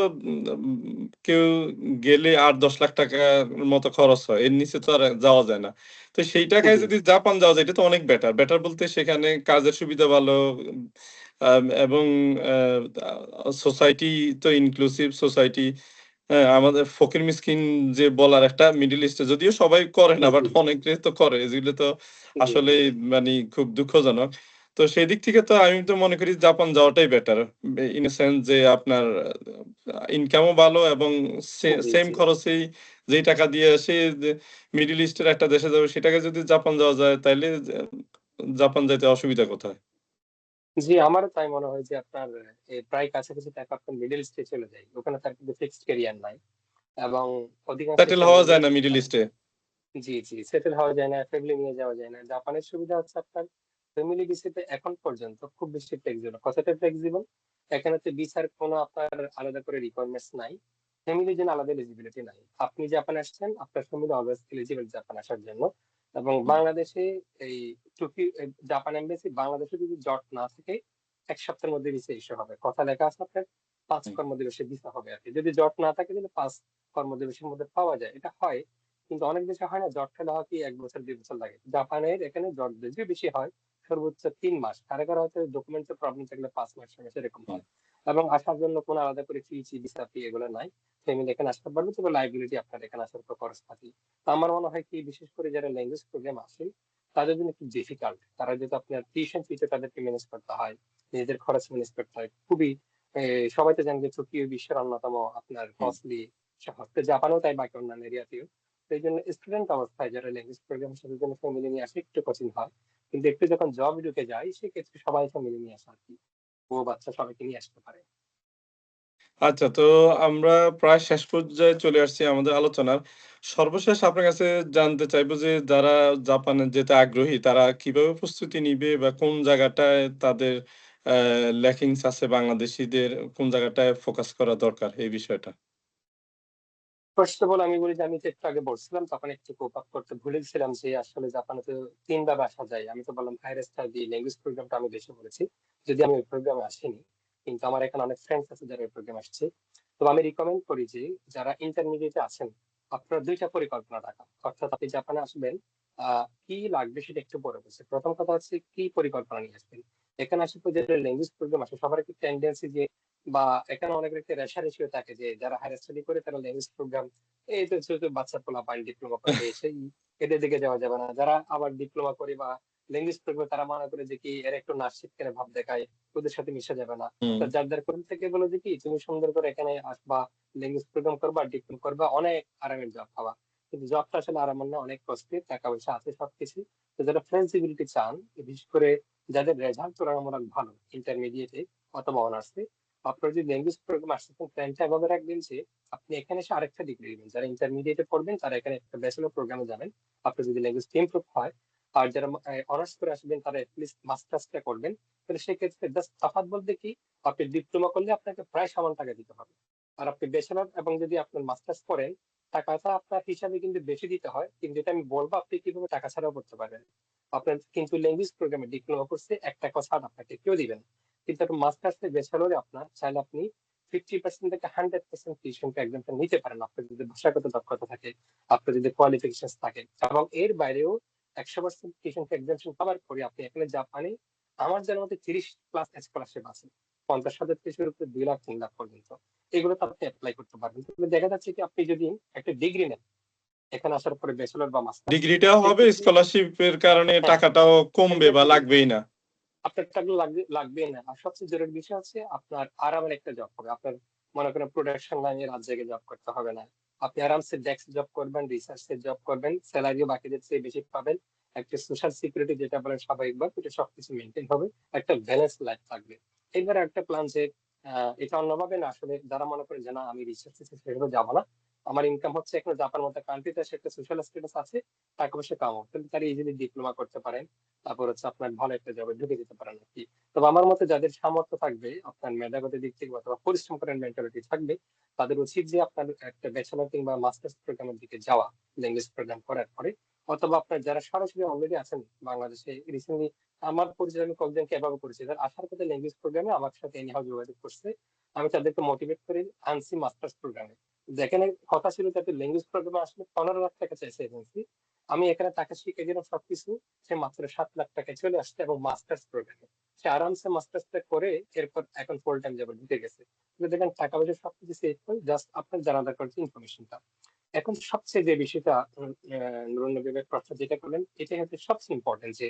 কেউ গেলে আট দশ লাখ টাকার মতো খরচ হয় এর নিচে তো আর যাওয়া যায় না। তো সেই টাকায় যদি জাপান যাওয়া যায় এটা তো অনেক বেটার বেটার বলতে সেখানে কাজের সুবিধা ভালো এবং সোসাইটি তো ইনক্লুসিভ সোসাইটি হ্যাঁ আমাদের ফকির মিসকিন যে বলার একটা মিডল ইস্টে যদিও সবাই করে না বাট অনেকে তো করে। যেগুলো তো আসলে মানে খুব দুঃখজনক। তো সেই দিক থেকে তো আমি তো মনে করি জাপান যাওয়াটাই বেটার ইন সেন্স যে আপনার ইনকামও ভালো এবং সেম খরচেই যেই টাকা দিয়ে সে মিডল ইস্টের একটা দেশে যাবে সেটাকে যদি জাপান যাওয়া যায় তাইলে জাপান যাইতে অসুবিধা কোথায়? জি আমারও তাই মনে হয় যে আপনার প্রায় কাছাকাছি টাকা আপনার মিডল ইস্টে চলে যায়। ওখানে তার কিন্তু ফিক্সড ক্যারিয়ার নাই। এবং অধিকাংশ সেটেল হওয়া যায় না মিডল ইস্টে জি জি সেটেল হওয়া যায় না ফ্যামিলি নিয়ে যাওয়া যায় না। জাপানের সুবিধা হচ্ছে আপনার ফ্যামিলি ভিসাতে এখন পর্যন্ত খুব বেশি ফ্লেক্সিবল কতটা ফ্লেক্সিবল এখানে তো ভিসার কোনো আপনার আলাদা করে রিকোয়ারমেন্টস নাই। ফ্যামিলির জন্য আলাদা এলিজিবিলিটি নাই। আপনি জাপান আসছেন আপনার ফ্যামিলি অলওয়েজ এলিজিবল জাপান আসার জন্য। এবং বাংলাদেশে এই টুকি জাপান এমবেসি বাংলাদেশে যদি জট না থাকে এক সপ্তাহের মধ্যে ভিসা ইস্যু হবে। কথা লেখা আছে আপনার পাঁচ কর্মদিবসে ভিসা হবে আর কি। যদি জট না থাকে তাহলে পাঁচ কর্মদিবসের মধ্যে পাওয়া যায়। এটা হয় কিন্তু অনেক দেশে হয় না জট ফেলা হয় কি এক বছর দুই বছর লাগে। জাপানের এখানে জট যদিও বেশি হয় সর্বোচ্চ তিন মাস। কারও কারও হয়তো ডকুমেন্টের প্রবলেম থাকলে পাঁচ মাস এরকম হয়। এবং আসার জন্য কোনো আলাদা করে ফি চি ভিসা ফি এগুলো নাই। ফ্যামিলি এখানে আসতে পারবে তবে লাইবিলিটি আপনার এখানে আসার পর খরচ থাকে তো আমার মনে হয় কি বিশেষ করে যারা ল্যাঙ্গুয়েজ প্রোগ্রাম আসে তাদের জন্য একটু ডিফিকাল্ট তারা যেহেতু আপনার টিউশন ফিতে তাদেরকে ম্যানেজ করতে হয় নিজেদের খরচ ম্যানেজ করতে হয়। খুবই সবাই তো জানেন যে টোকিও বিশ্বের অন্যতম আপনার কস্টলি শহর। তো জাপানেও তাই বাকি অন্যান্য এরিয়াতেও। এই জন্য স্টুডেন্ট অবস্থায় যারা ল্যাঙ্গুয়েজ প্রোগ্রামের সাথে জন্য ফ্যামিলি নিয়ে আসে একটু কঠিন হয়। কিন্তু একটু যখন জব ঢুকে যায় সেক্ষেত্রে সবাই ফ্যামিলি নিয়ে আসে আর কি। বাচ্চা সবাইকে নিয়ে আসতে পারে। আচ্ছা তো আমরা প্রায় শেষ পর্যায়ে চলে আসছি আমাদের আলোচনার। সর্বশেষ আপনার কাছে জানতে চাইব যে যারা জাপানে যেতে আগ্রহী, তারা কীভাবে প্রস্তুতি নিবে বা কোন জায়গাটায় তাদের, আহ ল্যাকিংস আছে বাংলাদেশিদের, কোন জায়গাটায় ফোকাস করা দরকার এই বিষয়টা? ফার্স্ট অফ অল আমি বলি যে আমি একটু আগে বলছিলাম, তখন একটু কোপ করতে ভুলে গেছিলাম যে আসলে জাপানে তো তিনবার আসা যায়। আমি তো বললাম হায়ার স্টাডি ল্যাঙ্গুয়েজ প্রোগ্রামটা আমি বেশি বলেছি। যদি আমি ওই প্রোগ্রামে আসিনি, কিন্তু আমার এখানে অনেক ফ্রেন্ডস আছে যারা ওই প্রোগ্রামে আসছে। তো আমি রিকমেন্ড করি যে যারা ইন্টারমিডিয়েটে আছেন, আপনার দুইটা পরিকল্পনা রাখা। অর্থাৎ আপনি জাপানে আসবেন কি লাগবে সেটা একটু পরে বলছে। প্রথম কথা হচ্ছে কি পরিকল্পনা নিয়ে আসবেন? এখানে আসে যারা ল্যাঙ্গুয়েজ প্রোগ্রাম আসে সবার একটু টেন্ডেন্সি যে বা এখানে অনেক একটা রেশারেশি থাকে যে যারা হায়ার স্টাডি করে তারা ল্যাঙ্গুয়েজ প্রোগ্রাম এই তো ছোট ছোট বাচ্চা পোলা পান ডিপ্লোমা করে সেই এদের দিকে যাওয়া যাবে না। যারা আবার ডিপ্লোমা করে বা ল্যাঙ্গুয়েজ প্রোগ্রামে তারা মনে করে যে কি এর একটু ভাব দেখায় ওদের সাথে মিশে যাবে না। তো যার যার কোন থেকে বলো যে কি তুমি সুন্দর করে এখানে আসবা ল্যাঙ্গুয়েজ প্রোগ্রাম করবা ডিপ্লোম করবা অনেক আরামের জব পাবা। কিন্তু জবটা আসলে আরামের না অনেক কষ্টে টাকা পয়সা আছে সবকিছু তো যারা ফ্লেক্সিবিলিটি চান বিশেষ করে যাদের রেজাল্ট তুলনামূলক ভালো ইন্টারমিডিয়েটে অথবা অনার্সে আপনার যদি ল্যাঙ্গুয়েজ প্রোগ্রাম আসছে প্ল্যানটা এভাবে রাখবেন যে, আপনি এখানে এসে আরেকটা ডিগ্রি দিবেন যারা ইন্টারমিডিয়েটে পড়বেন, তারা এখানে একটা ব্যাচেলর প্রোগ্রামে যাবেন। আপনার যদি ল্যাঙ্গুয়েজ ইমপ্রুভ হয়, আর যারা অনার্স করে আসবেন, তারা এটলিস্ট মাস্টার্সটা করবেন। তাহলে সেক্ষেত্রে জাস্ট তফাৎ বলতে কি, আপনি ডিপ্লোমা করলে আপনাকে প্রায় সমান টাকা দিতে হবে। আর আপনি ব্যাচেলর এবং যদি আপনার মাস্টার্স করেন টাকাটা আপনার হিসাবে কিন্তু বেশি দিতে হয়। কিন্তু এটা আমি বলব, আপনি কীভাবে টাকা ছাড়াও করতে পারবেন। আপনার কিন্তু ল্যাঙ্গুয়েজ প্রোগ্রামে ডিপ্লোমা করছে এক টাকা ছাড় আপনাকে কেউ দিবেন কিন্তু আপনার মাস্টার্স এর ব্যাচেলরে আপনার চাইলে আপনি ফিফটি পার্সেন্ট থেকে হান্ড্রেড পার্সেন্ট টিউশন এক্সামটা নিতে পারেন। আপনার যদি ভাষাগত দক্ষতা থাকে আপনার যদি কোয়ালিফিকেশন থাকে এবং এর বাইরেও একশো পার্সেন্ট এক্সামশন কভার করে আপনি এখানে জাপানে আমার জানার তিরিশ প্লাস স্কলারশিপ আছে। পঞ্চাশ হাজার থেকে শুরু করে দুই লাখ তিন লাখ পর্যন্ত। এগুলো তো আপনি অ্যাপ্লাই করতে পারবেন। দেখা যাচ্ছে কি আপনি যদি একটা ডিগ্রি নেন এখানে আসার পরে ব্যাচেলর বা মাস্টার ডিগ্রিটাও হবে স্কলারশিপের কারণে হ্যাঁ। টাকাটাও কমবে বা লাগবেই না। আপনার টাকা লাগবে লাগবে না। আর সবচেয়ে জরুরি বিষয় হচ্ছে আপনার আরামের একটা জব হবে। আপনার মনে করেন প্রোডাকশন লাইনে রাত জেগে জব করতে হবে না। আপনি আরামসে ডেস্ক জব করবেন রিসার্চের জব করবেন স্যালারিও বাকিদের চেয়ে বেশি পাবেন। একটা সোশ্যাল সিকিউরিটি যেটা বলেন স্বাভাবিকভাবে, এটা সবকিছু মেনটেন হবে। একটা ব্যালেন্স লাইফ থাকবে। এবার একটা প্ল্যান যে এটা অন্যভাবে না আসলে যারা মনে করেন যে, না, আমি রিসার্চ সেভাবে যাব না। আমার ইনকাম হচ্ছে এখন জাপান মতো কান্ট্রিতে একটা সোশ্যাল স্ট্যাটাস আছে টাকা পয়সা কামাও কিন্তু তারা ইজিলি ডিপ্লোমা করতে পারেন, তারপর হচ্ছে আপনার ভালো একটা জবে ঢুকে যেতে পারেন আর কি। তবে আমার মতে যাদের সামর্থ্য থাকবে, আপনার মেধাগত দিক থেকে অথবা পরিশ্রম করার মেন্টালিটি থাকবে, তাদের উচিত যে আপনার একটা ব্যাচেলর কিংবা মাস্টার্স প্রোগ্রামের দিকে যাওয়া ল্যাঙ্গুয়েজ প্রোগ্রাম করার পরে। অথবা আপনার যারা সরাসরি অলরেডি আছেন বাংলাদেশে রিসেন্টলি আমার পরিচয় আমি কয়েকজনকে এভাবে করেছি যারা আসার পথে ল্যাঙ্গুয়েজ প্রোগ্রামে আমার সাথে এনিহাও যোগাযোগ করছে, আমি তাদেরকে মোটিভেট করে আনছি মাস্টার্স প্রোগ্রামে যেখানে কথা ছিল যাতে ল্যাঙ্গুয়েজ প্রোগ্রামে আসলে পনেরো লাখ টাকা চাইছে এজেন্সি আমি এখানে তাকে শিখে দিলাম সবকিছু, সে মাত্র সাত লাখ টাকায় চলে আসছে এবং মাস্টার্স প্রোগ্রামে সে আরামসে মাস্টার্সটা করে এরপর এখন ফুল টাইম যাবে ঢুকে গেছে। দেখেন, টাকা পয়সা সবকিছু সেভ করে জাস্ট আপনার জানা দরকার হচ্ছে ইনফরমেশনটা এখন সবচেয়ে যে বিষয়টা নুরুন্নবীর প্রশ্ন যেটা করলেন, এটাই হচ্ছে সবচেয়ে ইম্পর্টেন্ট যে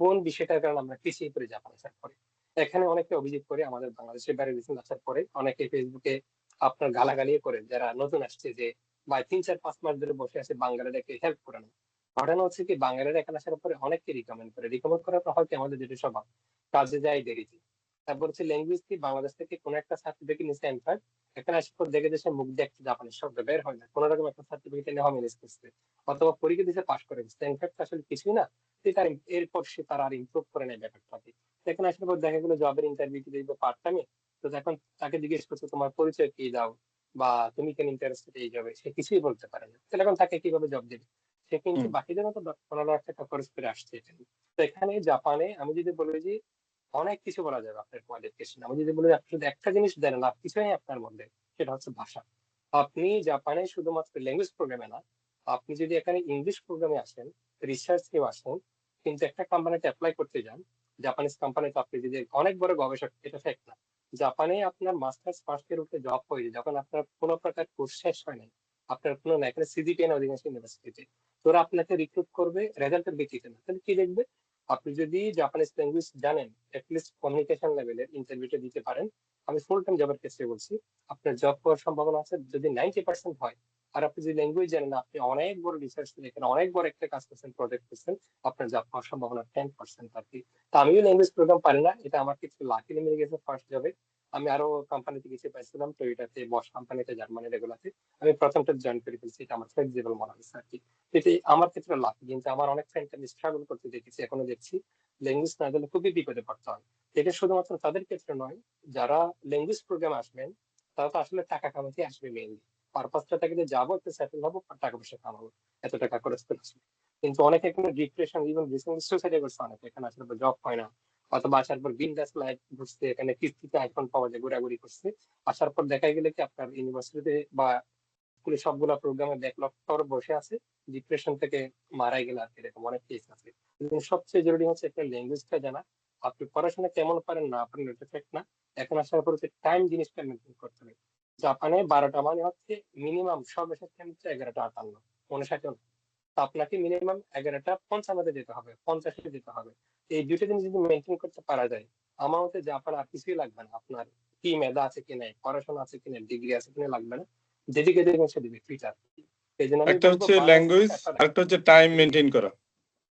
কোন বিষয়টার কারণে আমরা পিছিয়ে পড়ে জাপান আসার পরে। এখানে অনেকে অভিযোগ করে আমাদের বাংলাদেশের বাইরে রিসেন্ট আসার পরে অনেকে ফেসবুকে আপনার গালাগালি করে যারা নতুন আসছে যে, ভাই, তিন, চার, পাঁচ মাস ধরে বসে আছে বাঙালিদেরকে হেল্প করে না ঘটনা হচ্ছে কি বাঙালিরা এখানে আসার পরে অনেককে রিকমেন্ড করে। রিকমেন্ড করার পর হয়তো আমাদের যেটা স্বভাব, কাজে যায় দেরিতে তারপর হচ্ছে ল্যাঙ্গুয়েজ কি, বাংলাদেশ থেকে কোন একটা সার্টিফিকেট নিচ্ছে ইনফ্যাক্ট এখানে আসার পর দেখে দেশে মুখ দিয়ে একটা জাপানের শব্দ বের হয় না। কোন রকম একটা সার্টিফিকেট এনে ম্যানেজ করছে অথবা পরীক্ষা দিতে পাশ করে দিচ্ছে ইনফ্যাক্ট আসলে কিছুই না তার এরপর সে তার আর ইমপ্রুভ করে নেয় ব্যাপারটাকে। এখানে আসার পর দেখা গেলো জবের ইন্টারভিউ কি দিবে পার্ট টাইমে তো এখন তাকে জিজ্ঞেস করছে তোমার পরিচয় কি দাও? বা তুমি কেন ইন্টারেস্টেড এই জবে সে কিছুই বলতে পারে না। তাহলে এখন তাকে কীভাবে জব দেবে? সে কিন্তু বাকিদের মতো পনেরো লাখ টাকা খরচ করে আসছে এখানে তো এখানে জাপানে আমি যদি বলি যে অনেক কিছু বলা যাবে আপনার কোয়ালিফিকেশন আমি যদি বলি আপনি শুধু একটা জিনিস জানেন আর কিছুই নেই আপনার মধ্যে সেটা হচ্ছে ভাষা। আপনি জাপানে শুধুমাত্র ল্যাঙ্গুয়েজ প্রোগ্রামে না আপনি যদি এখানে ইংলিশ প্রোগ্রামে আসেন রিসার্চ কেউ আসেন কিন্তু একটা কোম্পানিতে অ্যাপ্লাই করতে যান জাপানিজ কোম্পানিতে আপনি যদি অনেক বড় গবেষক এটা ফ্যাক্ট না। জাপানে আপনার মাস্টার্স ফার্স্ট ইয়ার উঠে জব হয়ে যখন আপনার কোনো প্রকার কোর্স শেষ হয় নাই আপনার কোনো না, এখানে সিজিপিএ না অধিকাংশ ইউনিভার্সিটিতে তোরা আপনাকে রিক্রুট করবে রেজাল্টের ভিত্তিতে না। তাহলে কি দেখবে? আপনি যদি জাপানিজ ল্যাঙ্গুয়েজ জানেন অ্যাটলিস্ট কমিউনিকেশন লেভেলের ইন্টারভিউটা দিতে পারেন। আমি ফুল টাইম জবের ক্ষেত্রে বলছি, আপনার জব পাওয়ার সম্ভাবনা আছে যদি নাইনটি পার্সেন্ট হয় আর আপনি যদি ল্যাঙ্গুয়েজ জানেন, আপনি অনেক বড় রিসার্চ এখানে অনেক বড় একটা কাজ করছেন প্রজেক্ট করছেন, আপনার জব পাওয়ার সম্ভাবনা টেন পার্সেন্ট আর কি। তো আমিও ল্যাঙ্গুয়েজ প্রোগ্রাম পারি না, এটা আমার কিছু লাকিলি মিলে গেছে ফার্স্ট জবে আমি আরও কোম্পানিতে কিছু পাইছিলাম টয়োটাতে বস কোম্পানিতে জার্মানির এগুলাতে। আমি প্রথমটা জয়েন করে ফেলছি, এটা আমার ফ্লেক্সিবল মনে হয়েছে আর কি। এটাই আমার ক্ষেত্রে লাভ কিন্তু আমার অনেক ফ্রেন্ড আমি স্ট্রাগল করতে দেখেছি, এখনও দেখছি। ল্যাঙ্গুয়েজ না জানলে খুবই বিপদে পড়তে হয়। এটা শুধুমাত্র তাদের ক্ষেত্রে নয়, যারা ল্যাঙ্গুয়েজ প্রোগ্রাম আসবেন, তারা তো আসলে টাকা কামাতে আসবে মেইনলি পারপাসটা থাকে যে যাব সেটেল হব টাকা পয়সা কামাবো, এত টাকা কিন্তু অনেকে এখানে ডিপ্রেশন ইভেন রিসেন্টলি সুসাইড করছে অনেকে। এখানে আসলে জব হয় না, অথবা আসার পর লাইফ ঘুরছে, এখানে কিস্তিতে আইফোন পাওয়া যায়, ঘোরাঘুরি করছে। আসার পর দেখা গেলে কি, আপনার ইউনিভার্সিটিতে বা স্কুলে প্রোগ্রামে ব্যাকলগ বসে আছে ডিপ্রেশন থেকে মারাই গেলে আর কি, এরকম অনেক কেস আছে। সবচেয়ে জরুরি হচ্ছে একটা ল্যাঙ্গুয়েজটা জানা, আপনি পড়াশোনা কেমন পারেন না পারেন, এটা না। এখন আসার পর টাইম জিনিসটা মেনটেন করতে হবে। জাপানে বারোটা মানে হচ্ছে মিনিমাম সর্বশেষ হচ্ছে এগারোটা আটান্ন উনষাট তো আপনাকে মিনিমাম এগারোটা পঞ্চান্নতে যেতে হবে পঞ্চাশে যেতে হবে। এই দুইটা জিনিস যদি মেনটেন করতে পারা যায় আমার মতে জাপান আর কিছুই লাগবে না। আপনার কি মেধা আছে কি নাই পড়াশোনা আছে কি নাই ডিগ্রি আছে কিনা লাগবে না। যেদিকে দেখবেন সেদিকে ফিট আর কি। এই জন্য আমি একটা হচ্ছে ল্যাঙ্গুয়েজ একটা আরেকটা হচ্ছে টাইম মেনটেন করা।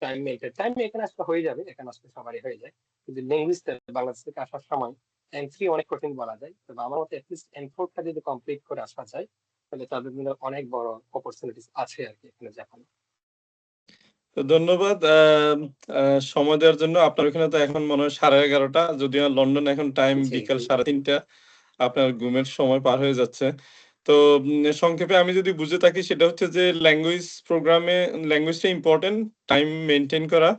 টাইম মেনটেন টাইম এখানে আসলে হয়ে যাবে এখানে আসলে সবারই হয়ে যায়। কিন্তু ল্যাঙ্গুয়েজটা বাংলাদেশ থেকে আসার সময় এন থ্রি অনেক কঠিন বলা যায় তবে আমার মতে অ্যাটলিস্ট এন ফোরটা যদি কমপ্লিট করে আসা যায় তাহলে তাদের জন্য অনেক বড় অপরচুনিটিস আছে আর কি এখানে জাপানে ধন্যবাদ সময় দেওয়ার জন্য। আপনার ওখানে তো এখন মনে হয় সাড়ে এগারোটা যদিও লন্ডন এখন টাইম বিকাল সাড়ে তিনটা আপনার ঘুমের সময় পার হয়ে যাচ্ছে। তো সংক্ষেপে আমি যদি বুঝে থাকি সেটা হচ্ছে যে ল্যাঙ্গুয়েজ প্রোগ্রামে ল্যাঙ্গুয়েজটা ইম্পর্টেন্ট টাইম মেনটেন করা।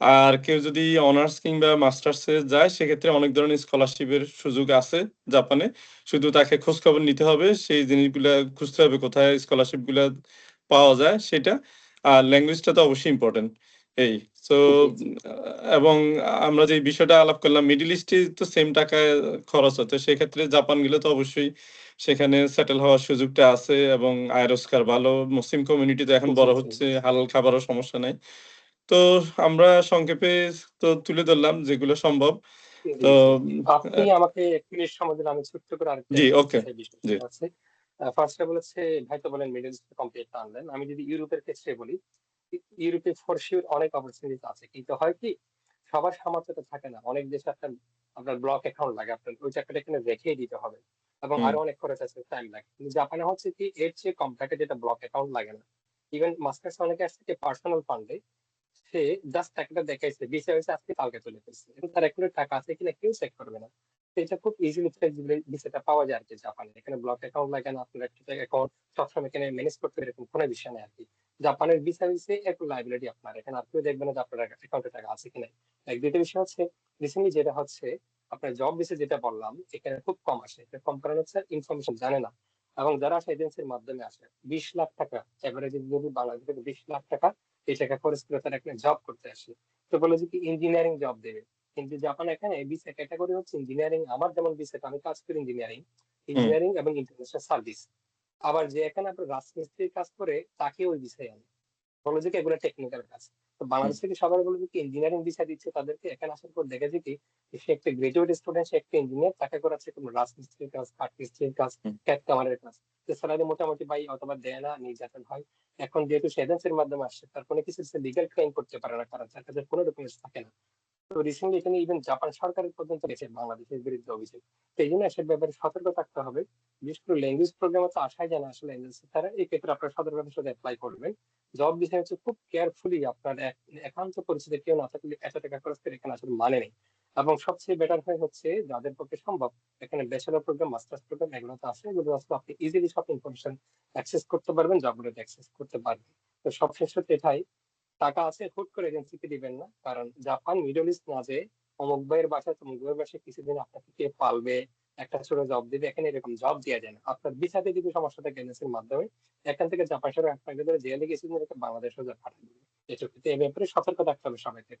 আর কেউ যদি অনার্স কিংবা মাস্টার্সে যায় সেক্ষেত্রে অনেক ধরনের স্কলারশিপের সুযোগ আছে জাপানে। শুধু তাকে খোঁজ খবর নিতে হবে সেই জিনিসগুলা খুঁজতে হবে কোথায় স্কলারশিপ পাওয়া যায় সেটা। আর ল্যাঙ্গুয়েজটা তো অবশ্যই ইম্পর্টেন্ট এই। তো। এবং আমরা যে বিষয়টা আলাপ করলাম মিডিল ইস্টে তো সেম টাকায় খরচ হচ্ছে সেক্ষেত্রে জাপান গেলে তো অবশ্যই সেখানে সেটেল হওয়ার সুযোগটা আছে এবং আয় রোজগার ভালো। মুসলিম কমিউনিটি তো এখন বড় হচ্ছে হালাল খাবারও সমস্যা নাই। তো আমরা সংক্ষেপে তো তুলে ধরলাম যেগুলো সম্ভব। তো আপনি আমাকে এক মিনিট সময় দিলে আমি ছোট্ট করে আরেকটা জি, বিষয় জি। হচ্ছে ফার্স্টে বলেছে ভাই তো বলেন মিডল ইস্ট কমপ্লিট আনলেন। আমি যদি ইউরোপের ক্ষেত্রে বলি ইউরোপে ফর শিওর অনেক অপরচুনিটি আছে। কিন্তু হয় কি সবার সামর্থ্যটা থাকে না। অনেক দেশে আপনার আপনার ব্লক অ্যাকাউন্ট লাগে আপনার ওই টাকাটা এখানে রেখেই দিতে হবে। এবং। আরও অনেক খরচ আছে টাইম লাগে। কিন্তু জাপানে হচ্ছে কি এর চেয়ে কম টাকা যেটা ব্লক অ্যাকাউন্ট লাগে না। ইভেন মাস্টার্স অনেকে আসছে পার্সোনাল ফান্ডে সে জাস্ট টাকাটা দেখাইছে বিষয় হয়েছে, আজকে কালকে চলে ফেলছে এবং তার অ্যাকাউন্টে টাকা আছে কিনা কেউ চেক করবে না। এটা খুব ইজিলি বিষয়টা পাওয়া যায় আর কি জাপানে। এখানে ব্লক অ্যাকাউন্ট লাগে না, আপনার একটা অ্যাকাউন্ট সবসময় এখানে ম্যানেজ করতে এরকম কোনো বিষয় নেই আর কি। জাপানের ভিসা হচ্ছে একটু লাইবিলিটি আপনার। এখানে আর কেউ দেখবে না যে আপনার অ্যাকাউন্টে টাকা আছে কিনা। এক দ্বিতীয় বিষয় হচ্ছে রিসেন্টলি যেটা হচ্ছে, আপনার জব ভিসা যেটা বললাম, এখানে খুব কম আসে। এটা কম কারণ হচ্ছে ইনফরমেশন জানে না। এবং যারা আসে এজেন্সির মাধ্যমে আসে, বিশ লাখ টাকা এভারেজ যদি বাংলাদেশ থেকে বিশ লাখ টাকা এই টাকা খরচ করে তারা এখানে জব করতে আসে। তো বলে যে কি ইঞ্জিনিয়ারিং জব দেবে। কিন্তু জাপান এখানে ভিসা ক্যাটাগরি হচ্ছে ইঞ্জিনিয়ারিং আমার যেমন ভিসা আমি কাজ করি ইঞ্জিনিয়ারিং ইঞ্জিনিয়ারিং এবং ইন্টারন্যাশনাল সার্ভিস আবার যে এখানে আপনার রাজমিস্ত্রির কাজ করে তাকে ওই বিষয়ে আনে। বলে যে এগুলো টেকনিক্যাল কাজ। তো বাংলাদেশ থেকে সবাই বলে যে কি ইঞ্জিনিয়ারিং ভিসা দিচ্ছে তাদেরকে? এখানে আসার পর দেখে যে কি সে একটা গ্রাজুয়েট স্টুডেন্ট সে একটা ইঞ্জিনিয়ার তাকে করাচ্ছে কোনো রাজমিস্ত্রির কাজ কাঠ মিস্ত্রির কাজ। ক্যাট কামারের কাজ। স্যালারি মোটামুটি পাই অথবা দেয় না, নির্যাতন হয়। এখন যেহেতু সে এজেন্সির মাধ্যমে আসছে, তার কোনো কিছু লিগাল ক্লেম করতে পারে না, কারণ তার কাছে কোনো ডকুমেন্টস থাকে না। তো রিসেন্টলি এখানে ইভেন জাপান সরকারের পর্যন্ত গেছে বাংলাদেশের বিরুদ্ধে অভিযোগ। তো এই জন্য এসব ব্যাপারে সতর্ক থাকতে হবে। বিশেষ করে ল্যাঙ্গুয়েজ প্রোগ্রামে তো আসাই যায় না আসলে এজেন্সি তারা এই ক্ষেত্রে আপনার সতর্কতার সাথে অ্যাপ্লাই করবেন। জব বিষয় হচ্ছে খুব কেয়ারফুলি আপনার একান্ত পরিস্থিতি কেউ না থাকলে এত টাকা খরচ করে এখানে আসলে মানে নেই। এবং সবচেয়ে বেটার হয় হচ্ছে যাদের পক্ষে সম্ভব, এখানে ব্যাচেলর প্রোগ্রাম মাস্টার্স প্রোগ্রাম এগুলো তো আছে, এগুলো আসলে আপনি ইজিলি সব ইনফরমেশন অ্যাক্সেস করতে পারবেন জবগুলোতে অ্যাক্সেস করতে পারবেন। তো সব শেষ হচ্ছে এটাই, টাকা আছে, হুট করে এজেন্সিকে দিবেন না, কারণ জাপান মিডল ইস্ট না যে, অমুক ভাইয়ের বাসায়, তমুক ভাইয়ের বাসায় কিছুদিন আপনাকে কে পালবে, একটা ছোট জব দিবে, এখানে এরকম জব দেওয়া যায় না। আপনার ভিসাতে যদি সমস্যা থাকে এজেন্সির মাধ্যমে, এখান থেকে জাপান সরকার আপনাকে ধরে জেলে কিছুদিন বাংলাদেশও পাঠাবে এটুকু তো এই ব্যাপারে সতর্ক থাকতে হবে সবাইকে।